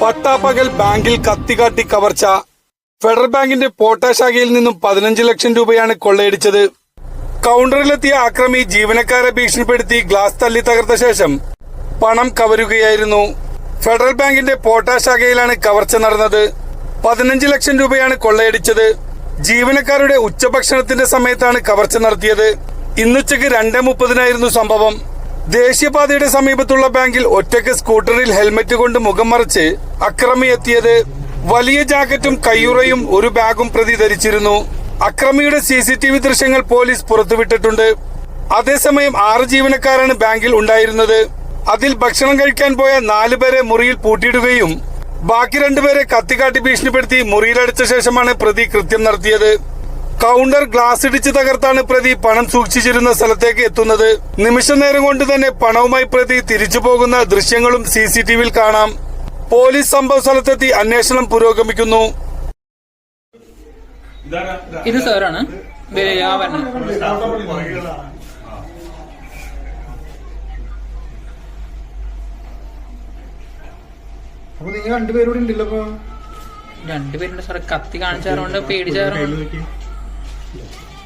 പട്ടാപ്പകൽ ബാങ്കിൽ കത്തികാട്ടി കവർച്ച. ഫെഡറൽ ബാങ്കിന്റെ പോട്ട ശാഖയിൽ നിന്നും പതിനഞ്ച് ലക്ഷം രൂപയാണ് കൊള്ളയടിച്ചത്. കൗണ്ടറിലെത്തിയ ആക്രമി ജീവനക്കാരെ ഭീഷണിപ്പെടുത്തി ഗ്ലാസ് തല്ലി തകർത്ത ശേഷം പണം കവരുകയായിരുന്നു. ഫെഡറൽ ബാങ്കിന്റെ പോട്ട ശാഖയിലാണ് കവർച്ച നടന്നത്. പതിനഞ്ച് ലക്ഷം രൂപയാണ് കൊള്ളയടിച്ചത്. ജീവനക്കാരുടെ ഉച്ചഭക്ഷണത്തിന്റെ സമയത്താണ് കവർച്ച നടത്തിയത്. ഇന്നുച്ചയ്ക്ക് രണ്ട് മുപ്പതിനായിരുന്നു സംഭവം. ദേശീയപാതയുടെ സമീപത്തുള്ള ബാങ്കിൽ ഒറ്റയ്ക്ക് സ്കൂട്ടറിൽ ഹെൽമറ്റ് കൊണ്ട് മുഖം മറച്ച് അക്രമി എത്തിയത് വലിയ ജാക്കറ്റും കയ്യുറയും ഒരു ബാഗും പ്രതി ധരിച്ചിരുന്നു. അക്രമിയുടെ സി സി ടി വി ദൃശ്യങ്ങൾ പോലീസ് പുറത്തുവിട്ടിട്ടുണ്ട്. അതേസമയം ആറ് ജീവനക്കാരാണ് ബാങ്കിൽ ഉണ്ടായിരുന്നത്. അതിൽ ഭക്ഷണം കഴിക്കാൻ പോയ നാലു പേരെ മുറിയിൽ പൂട്ടിയിടുകയും ബാക്കി രണ്ടുപേരെ കത്തിക്കാട്ടി ഭീഷണിപ്പെടുത്തി മുറിയിലടിച്ച ശേഷമാണ് പ്രതി കൃത്യം നടത്തിയത്. കൗണ്ടർ ഗ്ലാസ് ഇടിച്ച് തകർത്താണ് പ്രതി പണം സൂക്ഷിച്ചിരുന്ന സ്ഥലത്തേക്ക് എത്തുന്നത്. നിമിഷനേരം കൊണ്ട് തന്നെ പണവുമായി പ്രതി തിരിച്ചു പോകുന്ന ദൃശ്യങ്ങളും സി സി ടി വിയിൽ കാണാം. പോലീസ് സംഭവ സ്ഥലത്തെത്തി അന്വേഷണം പുരോഗമിക്കുന്നു. ഇത് സാറാണ്. ദേ ആ വരണം അപ്പൊ നിങ്ങൾ രണ്ടുപേരോട് ഉണ്ടല്ലോ അപ്പൊ രണ്ടുപേരുണ്ട് സാറേ. കത്തി കാണിച്ചാറുണ്ട് പേടിച്ചാറുണ്ട്. Yes.